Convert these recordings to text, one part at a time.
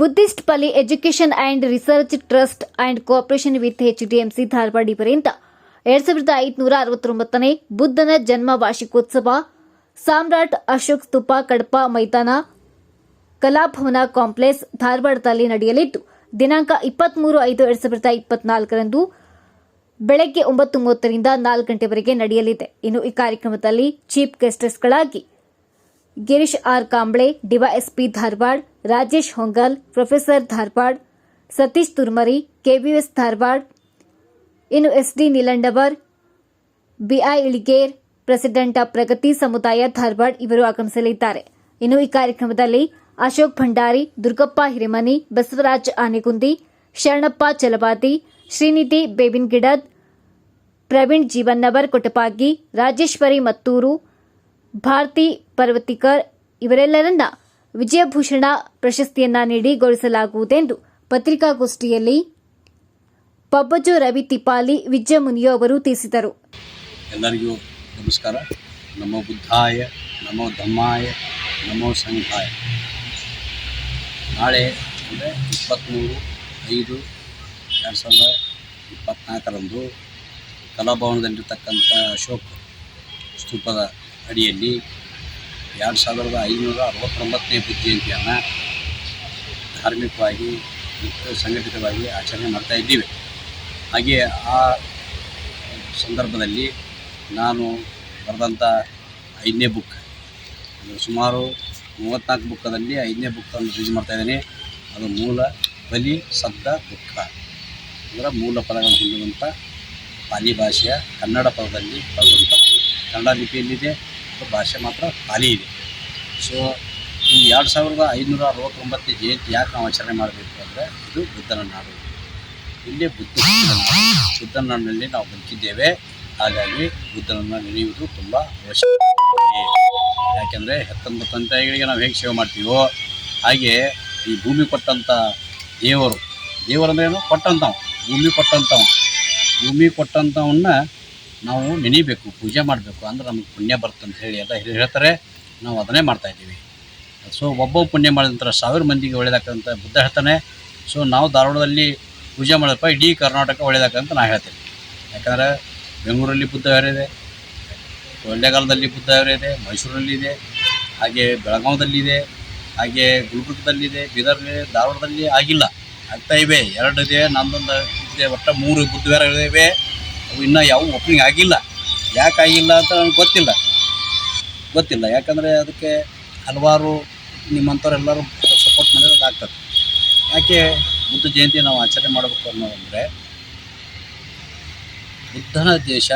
Buddhist Pali education and research trust and cooperation with HDMC Dharwad ಇವರಿಂದ ಎರಡ್ ಸಾವಿರದ ಐದುನೂರ ಅರವತ್ತೊಂಬತ್ತನೇ ಬುದ್ಧನ ಜನ್ಮ ವಾರ್ಷಿಕೋತ್ಸವ, ಸಾಮ್ರಾಟ್ ಅಶೋಕ್ ಸ್ತೂಪ ಕಡಪ ಮೈದಾನ ಕಲಾಭವನ ಕಾಂಪ್ಲೆಕ್ಸ್ ಧಾರವಾಡದಲ್ಲಿ ನಡೆಯಲಿದ್ದು, ದಿನಾಂಕ ಇಪ್ಪತ್ಮೂರು ಐದು ಎರಡ್ ಸಾವಿರದ ಇಪ್ಪತ್ನಾಲ್ಕರಂದು ಬೆಳಗ್ಗೆ ಒಂಬತ್ತು ಮೂವತ್ತರಿಂದ ನಾಲ್ಕು ಗಂಟೆವರೆಗೆ ನಡೆಯಲಿದೆ. ಇನ್ನು ಈ ಕಾರ್ಯಕ್ರಮದಲ್ಲಿ chief ಗೆಸ್ಟರ್ಸ್ಗಳಾಗಿ Girish R Kamble DYSP Dharwad Rajesh Hongal, professor Dharwad, Satish Turmari KVS Dharwad, ಇನ್ನು SD Nilandavar BI Iliger, president Pragati Samudaya Dharwad ಇವರು ಆಗಮಿಸಲಿದ್ದಾರೆ. ಇನ್ನು ಈ ಕಾರ್ಯಕ್ರಮದಲ್ಲಿ ಅಶೋಕ್ ಭಂಡಾರಿ, ದುರ್ಗಪ್ಪ ಹಿರೇಮನಿ, ಬಸವರಾಜ್ ಆನೆಗುಂದಿ, ಶರಣಪ್ಪ ಚಲವಾದಿ, ಶ್ರೀನಿಧಿ ಬೇಬಿನ್ಗಿಡದ್, ಪ್ರವೀಣ್ ಜೀವನ್ನವರ್ ಕೊಟಪಾಗಿ, ರಾಜೇಶ್ವರಿ ಮತ್ತೂರು, ಭಾರತಿ ಪರ್ವತಿಕರ್ ಇವರೆಲ್ಲರನ್ನ ವಿಜಯಭೂಷಣ ಪ್ರಶಸ್ತಿಯನ್ನ ನೀಡಿ ಗೌರವಿಸಲಾಗುವುದೆಂದು ಪತ್ರಿಕಾಗೋಷ್ಠಿಯಲ್ಲಿ ಪಬ್ಬಜು ರವಿ ತಿಪಾಲಿ ವಿಜಯಮುನಿಯೋ ಅವರು ತಿಳಿಸಿದರು. ಎಲ್ಲರಿಗೂ ನಮಸ್ಕಾರ. ನಮೋ ಬುದ್ಧಾಯ ನಮೋ ಧಮ್ಮಾಯ ನಮೋ ಸಂಘಾಯ. ನಾಳೆ ಅಂದರೆ ಇಪ್ಪತ್ತ್ಮೂರು ಐದು ಎರಡು ಸಾವಿರದ ಇಪ್ಪತ್ತ್ನಾಲ್ಕರಂದು ಕಲಾಭವನದಲ್ಲಿರ್ತಕ್ಕಂಥ ಅಶೋಕ್ ಸ್ತೂಪದ ಅಡಿಯಲ್ಲಿ ಎರಡು ಸಾವಿರದ ಐನೂರ ಅರವತ್ತೊಂಬತ್ತನೇ ಬುದ್ಧಿಜಯಂತಿಯನ್ನು ಧಾರ್ಮಿಕವಾಗಿ ಮತ್ತು ಸಂಘಟಿತವಾಗಿ ಆಚರಣೆ ಮಾಡ್ತಾ ಇದ್ದೀವಿ. ಹಾಗೆ ಆ ಸಂದರ್ಭದಲ್ಲಿ ನಾನು ಬರೆದಂಥ ಐದನೇ ಬುಕ್ ಸುಮಾರು ಮೂವತ್ತ್ನಾಲ್ಕು ಬುಕ್ಕದಲ್ಲಿ ಐದನೇ ಬುಕ್ಕನ್ನು ರಿಲೀಸ್ ಮಾಡ್ತಾಯಿದ್ದೀನಿ ಅದು ಮೂಲ ಬಲಿ ಶಬ್ದ ದುಃಖ. ಅಂದರೆ ಮೂಲ ಪದಗಳನ್ನು ಹೊಂದಿರುವಂಥ ಪಾಲಿ ಭಾಷೆಯ ಕನ್ನಡ ಪದದಲ್ಲಿ ಬರೆದಂಥದ್ದು ಕನ್ನಡ ಲಿಪಿಯಲ್ಲಿದೆ ಮತ್ತು ಭಾಷೆ ಮಾತ್ರ ಖಾಲಿ ಇದೆ. ಸೊ ಈ ಎರಡು ಸಾವಿರದ ಐನೂರ ಅರವತ್ತೊಂಬತ್ತು ಜಯಂತಿ ಯಾಕೆ ನಾವು ಆಚರಣೆ ಮಾಡಬೇಕು ಅಂದರೆ ಇದು ಬುದ್ಧನ ನಾಡು. ಇಲ್ಲಿ ಬುದ್ಧ. ಬುದ್ಧನ ನಾಡಿನಲ್ಲಿ ನಾವು ಬದುಕಿದ್ದೇವೆ. ಹಾಗಾಗಿ ಬುದ್ಧನನ್ನು ನೆನೆಯುವುದು ತುಂಬ ಅವಶ್ಯಕ ಯಾಕೆಂದರೆ ಹತ್ತೊಂಬತ್ತು ತಂದೆಗಳಿಗೆ ನಾವು ಹೇಗೆ ಸೇವೆ ಮಾಡ್ತೀವೋ, ಹಾಗೆ ಈ ಭೂಮಿ ಕೊಟ್ಟಂಥ ದೇವರು ಏನು? ಕೊಟ್ಟಂಥವು ಭೂಮಿ ಕೊಟ್ಟಂಥವು ಭೂಮಿ ಕೊಟ್ಟಂಥವನ್ನ ನಾವು ನೆನಿಬೇಕು, ಪೂಜೆ ಮಾಡಬೇಕು ಅಂದ್ರೆ ನಮಗೆ ಪುಣ್ಯ ಬರುತ್ತೆ ಅಂತ ಹೇಳಿ ಎಲ್ಲ ಹಿರಿಯರು ಹೇಳ್ತಾರೆ. ನಾವು ಅದನ್ನೇ ಮಾಡ್ತಾಯಿದ್ದೀವಿ ಸೊ ಒಬ್ಬ ಪುಣ್ಯ ಮಾಡಿದ ನಂತರ ಸಾವಿರ ಮಂದಿಗೆ ಒಳ್ಳೆಯದಾಕಂತ ಬುದ್ಧ ಹೇಳ್ತಾನೆ. ಸೊ ನಾವು ಧಾರವಾಡದಲ್ಲಿ ಪೂಜೆ ಮಾಡಪ್ಪ ಇಡೀ ಕರ್ನಾಟಕ ಒಳ್ಳೆಯದಾಕಂತ ನಾನು ಹೇಳ್ತೀನಿ. ಯಾಕಂದರೆ ಬೆಂಗಳೂರಲ್ಲಿ ಬುದ್ಧ ಇದೆ, ಕೊಳ್ಳೇಗಾಲದಲ್ಲಿ ಬುದ್ಧ ಇದೆ, ಮೈಸೂರಲ್ಲಿ ಇದೆ, ಹಾಗೆ ಬೆಳಗಾವದಲ್ಲಿದೆ ಹಾಗೆ ಗುಲ್ಬರ್ಗದಲ್ಲಿದೆ ಬೀದರ್ಲಿದೆ ಧಾರವಾಡದಲ್ಲಿ ಆಗಿಲ್ಲ. ಆಗ್ತಾ ಇವೆ. ಎರಡು ಇದೆ ನಮ್ಮದೊಂದು ಇದೆ, ಒಟ್ಟು ಮೂರು ಬುದ್ಧವಾರಗಳಿವೆ ಅವು ಇನ್ನೂ ಯಾವ ಓಪನಿಂಗ್ ಆಗಿಲ್ಲ. ಯಾಕೆ ಆಗಿಲ್ಲ ಅಂತ ನನಗೆ ಗೊತ್ತಿಲ್ಲ. ಗೊತ್ತಿಲ್ಲ. ಯಾಕಂದರೆ ಅದಕ್ಕೆ ಹಲವಾರು ನಿಮ್ಮಂಥವ್ರೆಲ್ಲರೂ ಸಪೋರ್ಟ್ ಮಾಡಿದ್ರೆ ಅದಾಗ್ತದೆ ಯಾಕೆ ಬುದ್ಧ ಜಯಂತಿ ನಾವು ಆಚರಣೆ ಮಾಡಬೇಕು ಅನ್ನೋದಂದರೆ, ಬುದ್ಧನ ದೇಶ,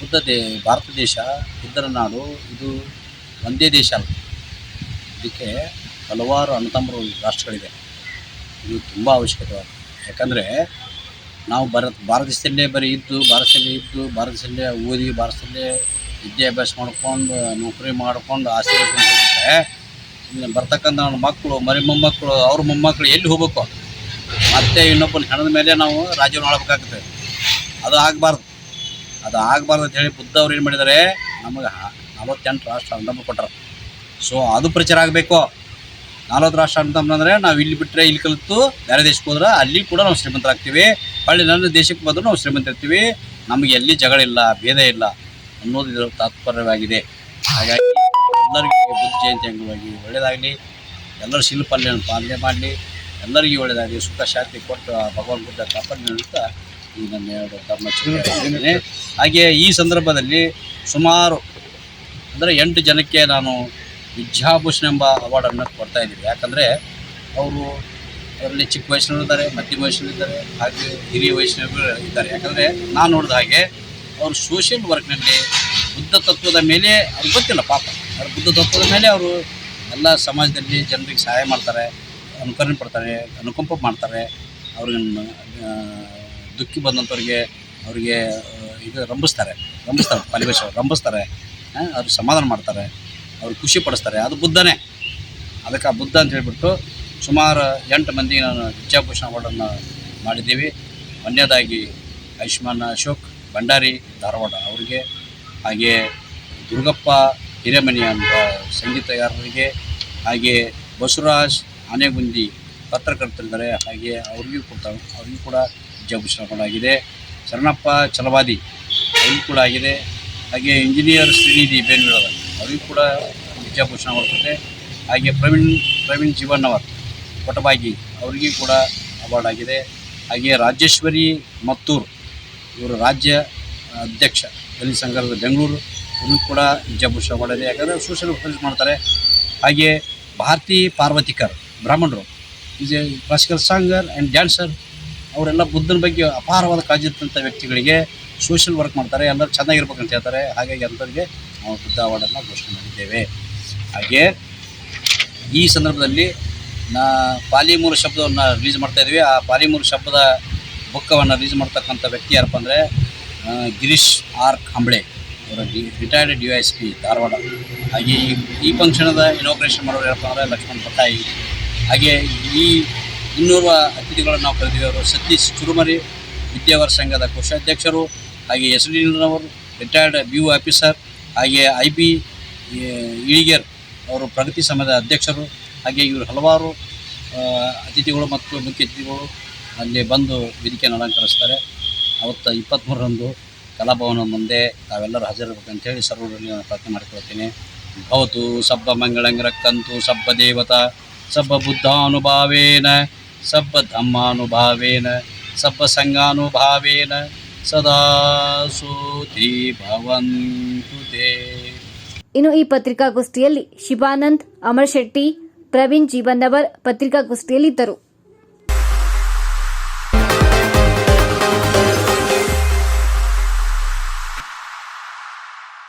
ಬುದ್ಧ ದೇ, ಭಾರತ ದೇಶ, ಬುದ್ಧರ ನಾಡು ಇದು ಒಂದೇ ದೇಶ ಅಲ್ಲ. ಇದಕ್ಕೆ ಹಲವಾರು ಅಣ್ಣತಮ್ಮರು ರಾಷ್ಟ್ರಗಳಿದೆ ಇದು ತುಂಬ ಅವಶ್ಯಕತೆ ಯಾಕಂದರೆ ನಾವು ಭಾರತ ಭಾರತ ದೇಶದಲ್ಲೇ ಬರೀ ಇದ್ದು ಭಾರತದಲ್ಲೇ ಇದ್ದು ಭಾರತದಲ್ಲೇ ಓದಿ ಭಾರತದಲ್ಲೇ ವಿದ್ಯಾಭ್ಯಾಸ ಮಾಡ್ಕೊಂಡು, ನೌಕರಿ ಮಾಡ್ಕೊಂಡು ಇನ್ನು ಬರ್ತಕ್ಕಂಥ ನನ್ನ ಮಕ್ಕಳು, ಮರಿ ಮೊಮ್ಮಕ್ಕಳು, ಅವ್ರ ಮೊಮ್ಮಕ್ಕಳು ಎಲ್ಲಿ ಹೋಗ್ಬೇಕು? ಮತ್ತೆ ಇನ್ನೊಬ್ಬನ ಹೆಣದ ಮೇಲೆ ನಾವು ರಾಜ್ಯವನ್ನು ಆಳ್ಬೇಕಾಗ್ತದೆ. ಅದು ಆಗಬಾರ್ದು. ಅದು ಆಗಬಾರ್ದು ಅಂತ ಹೇಳಿ ಬುದ್ಧ ಅವ್ರು ಏನು ಮಾಡಿದ್ದಾರೆ ನಮಗೆ ನಲವತ್ತೆಂಟು ರಾಷ್ಟ್ರ ಅನುದಾನ ಕೊಟ್ಟರು ಸೊ ಅದು ಪ್ರಚಾರ ಆಗಬೇಕು. ನಲ್ವತ್ತು ರಾಷ್ಟ್ರ ಅಂತಂಬಂದರೆ ನಾವು ಇಲ್ಲಿ ಬಿಟ್ಟರೆ ಇಲ್ಲಿ ಕಲಿತು ಬೇರೆ ದೇಶಕ್ಕೆ ಹೋದ್ರೆ ಅಲ್ಲಿ ಕೂಡ ನಾವು ಶ್ರೀಮಂತರಾಗ್ತೀವಿ. ಹೊಳ್ಳಿ ನನ್ನ ದೇಶಕ್ಕೆ ಬಂದರೂ ನಾವು ಶ್ರೀಮಂತಿರ್ತೀವಿ ನಮಗೆ ಎಲ್ಲಿ ಜಗಳ ಇಲ್ಲ, ಭೇದ ಇಲ್ಲ ಅನ್ನೋದು ಇದರ ತಾತ್ಪರ್ಯವಾಗಿದೆ. ಹಾಗಾಗಿ ಎಲ್ಲರಿಗೂ ಬುದ್ಧ ಜಯಂತಿ ಅಂಗವಾಗಿ ಒಳ್ಳೆಯದಾಗಲಿ. ಎಲ್ಲರೂ ಶಿಲ್ಪಲ್ಲಿ ಪಾಲನೆ ಮಾಡಲಿ. ಎಲ್ಲರಿಗೂ ಒಳ್ಳೆಯದಾಗಲಿ. ಸುಖ, ಶಾಂತಿ ಕೊಟ್ಟು ಭಗವಾನ್ ಬುದ್ಧ ಕಾಪಾಡಿ ಅಂತ ಈ ನನ್ನ ಎರಡು ತಮ್ಮ ಚಿಂತನೆ ಹಾಗೆ ಈ ಸಂದರ್ಭದಲ್ಲಿ ಸುಮಾರು ಅಂದರೆ ಎಂಟು ಜನಕ್ಕೆ ನಾನು ವಿದ್ಯಾಭೂಷಣ ಎಂಬ ಅವಾರ್ಡನ್ನು ಕೊಡ್ತಾ ಇದ್ದೀವಿ ಯಾಕಂದರೆ ಅವರು ಅದರಲ್ಲಿ ಚಿಕ್ಕ ವಯಸ್ಸಿನಲ್ಲಿದ್ದಾರೆ ಮಧ್ಯಮ ಇದ್ದಾರೆ ಹಾಗೆ ಹಿರಿಯ ವಯಸ್ಸಿನವರು ಇದ್ದಾರೆ. ಯಾಕಂದರೆ ನಾನು ನೋಡಿದ ಹಾಗೆ ಅವರು ಸೋಷಿಯಲ್ ವರ್ಕ್ನಲ್ಲಿ ಬುದ್ಧ ತತ್ವದ ಮೇಲೆ ಅವ್ರಿಗೆ ಗೊತ್ತಿಲ್ಲ ಪಾಪ. ಅವ್ರ ಬುದ್ಧ ತತ್ವದ ಮೇಲೆ ಅವರು ಎಲ್ಲ ಸಮಾಜದಲ್ಲಿ ಜನರಿಗೆ ಸಹಾಯ ಮಾಡ್ತಾರೆ ಅನುಕರಣೆ ಪಡ್ತಾರೆ ಅನುಕಂಪ ಮಾಡ್ತಾರೆ. ಅವ್ರಿಗೆ ಆ, ದುಃಖಿ ಬಂದಂಥವ್ರಿಗೆ ಅವರಿಗೆ ಇದು ರಂಭಿಸ್ತಾರೆ ರಂಭಿಸ್ತಾರೆ ಪರಿವೇಶ ರಂಭಿಸ್ತಾರೆ ಅವ್ರಿಗೆ ಸಮಾಧಾನ ಮಾಡ್ತಾರೆ ಅವ್ರಿಗೆ ಖುಷಿ ಪಡಿಸ್ತಾರೆ. ಅದು ಬುದ್ಧನೇ. ಅದಕ್ಕೆ ಆ ಬುದ್ಧ ಅಂತ ಹೇಳ್ಬಿಟ್ಟು ಸುಮಾರು ಎಂಟು ಮಂದಿಗೆ ನಾನು ವಿದ್ಯಾಭೂಷಣ ಅವಾರ್ಡನ್ನು ಮಾಡಿದ್ದೀವಿ. ಒಂದನೇದಾಗಿ ಆಯುಷ್ಮಾನ್ ಅಶೋಕ್, ಭಂಡಾರಿ, ಧಾರವಾಡ ಅವರಿಗೆ, ಹಾಗೆ ದುರ್ಗಪ್ಪ ಹಿರೇಮನಿ ಅಂತ ಸಂಗೀತಗಾರರಿಗೆ, ಹಾಗೆ ಬಸವರಾಜ್ ಆನೆಗುಂದಿ ಪತ್ರಕರ್ತರಿದ್ದಾರೆ, ಹಾಗೆ ಅವ್ರಿಗೂ ಕೂಡ ಅವ್ರಿಗೂ ಕೂಡ ವಿದ್ಯಾಭೂಷಣ ಆಗಿದೆ. ಶರಣಪ್ಪ ಚಲವಾದಿ ಅವ್ರಿಗೂ ಕೂಡ ಆಗಿದೆ. ಹಾಗೆ ಇಂಜಿನಿಯರ್ ಶ್ರೀನಿಧಿ ಬೇಲೂರವರು ಅವರಿಗೂ ಕೂಡ ವಿದ್ಯಾಭೂಷಣ ಕೊಡ್ತದೆ ಹಾಗೆ ಪ್ರವೀಣ್ ಪ್ರವೀಣ್ ಜೀವಣ್ಣವರ್ ಕೊಟಬಾಗಿ ಅವರಿಗೆ ಕೂಡ ಅವಾರ್ಡ್ ಆಗಿದೆ. ಹಾಗೆ ರಾಜೇಶ್ವರಿ ಮತ್ತೂರ್, ಇವರು ರಾಜ್ಯ ಅಧ್ಯಕ್ಷ ದಲಿತ ಸಂಘದ ಬೆಂಗಳೂರು, ಇವರು ಕೂಡ ವಿಜಯಭೂಷಣ ಮಾಡಿದೆ ಯಾಕಂದರೆ ಸೋಷಿಯಲ್ ಸರ್ವಿಸ್ ಮಾಡ್ತಾರೆ. ಹಾಗೆ ಭಾರತಿ ಪಾರ್ವತಿಕರ್, ಬ್ರಾಹ್ಮಣರು, is a classical singer and dancer. ಅವರೆಲ್ಲ ಬುದ್ಧನ ಬಗ್ಗೆ ಅಪಾರವಾದ ಕಾಳಜಿ ವ್ಯಕ್ತಿಗಳಿಗೆ ಸೋಷಿಯಲ್ ವರ್ಕ್ ಮಾಡ್ತಾರೆ. ಎಲ್ಲರೂ ಚೆನ್ನಾಗಿರ್ಬೇಕಂತ ಹೇಳ್ತಾರೆ. ಹಾಗಾಗಿ ಅಂಥವ್ರಿಗೆ ನಾವು ಬುದ್ಧ ಅವಾರ್ಡನ್ನು ಘೋಷಣೆ ಮಾಡಿದ್ದೇವೆ. ಹಾಗೆ ಈ ಸಂದರ್ಭದಲ್ಲಿ ನಾ ಪಾಲಿಮೂರು ಶಬ್ದವನ್ನು ರಿಲೀಸ್ ಮಾಡ್ತಾ ಇದ್ವಿ. ಆ ಪಾಲಿಮೂರು ಶಬ್ದದ ಬುಕ್ಕವನ್ನು ರಿಲೀಸ್ ಮಾಡ್ತಕ್ಕಂಥ ವ್ಯಕ್ತಿ ಯಾರಪ್ಪ ಅಂದರೆ ಗಿರೀಶ್ ಆರ್ ಕಂಬಳೆ ಅವರ D retired D S P Dharwad. ಹಾಗೆ ಈ ಈ ಫಂಕ್ಷನದ ಇನಾಗ್ರೇಷನ್ ಮಾಡೋರು ಯಾರಪ್ಪ ಅಂದರೆ ಲಕ್ಷ್ಮಣ್ ಪಟ್ಟಾಯಿ ಹಾಗೆ ಈ ಇನ್ನೂರು ಅತಿಥಿಗಳನ್ನು ನಾವು ಕರೆದಿವಿ ಅವರು. ಸತೀಶ್ ಚುರುಮರಿ, ವಿದ್ಯಾವರ ಸಂಘದ ಕೋಶಾಧ್ಯಕ್ಷರು, ಹಾಗೆ S D retired B officer ಹಾಗೆ ಐ ಬಿ ಇಳಿಗೇರ್ ಅವರು ಪ್ರಗತಿ ಸಮಯದ ಅಧ್ಯಕ್ಷರು ಹಾಗೆ ಇವರು ಹಲವಾರು ಅತಿಥಿಗಳು ಮತ್ತು ಮುಖ್ಯ ಅತಿಥಿಗಳು ಅಲ್ಲಿ ಬಂದು ವೇದಿಕೆಯನ್ನು ಅಲಂಕರಿಸ್ತಾರೆ. ಅವತ್ತು ಇಪ್ಪತ್ತ್ಮೂರರಂದು ಕಲಾಭವನ ಮುಂದೆ ತಾವೆಲ್ಲರೂ ಹಾಜರಿರ್ಬೇಕಂತೇಳಿ ಸರ್ವರಲ್ಲಿ ನಾನು ಪ್ರಾರ್ಥನೆ ಮಾಡ್ಕೊಳ್ತೀನಿ. ಭವತು ಸಬ್ಬ ಮಂಗಳಂಗರಕ್ಕಂತು ಸಬ್ಬ ದೇವತಾ, ಸಬ್ಬ ಬುದ್ಧಾನುಭಾವೇನ, ಸಬ್ಬ ಧಮ್ಮಾನುಭಾವೇನ, ಸಬ್ಬ ಸಂಘಾನುಭಾವೇನ, ಸದಾ ಸೂತಿ ಭವಂತು ಇನ್ನು ಈ ಪತ್ರಿಕಾಗೋಷ್ಠಿಯಲ್ಲಿ ಶಿವಾನಂದ್, ಅಮರ್ ಶೆಟ್ಟಿ ಪ್ರವೀಣ್ ಜೀವನ್ನವರ್ ಪತ್ರಿಕಾಗೋಷ್ಠಿಯಲ್ಲಿದ್ದರು.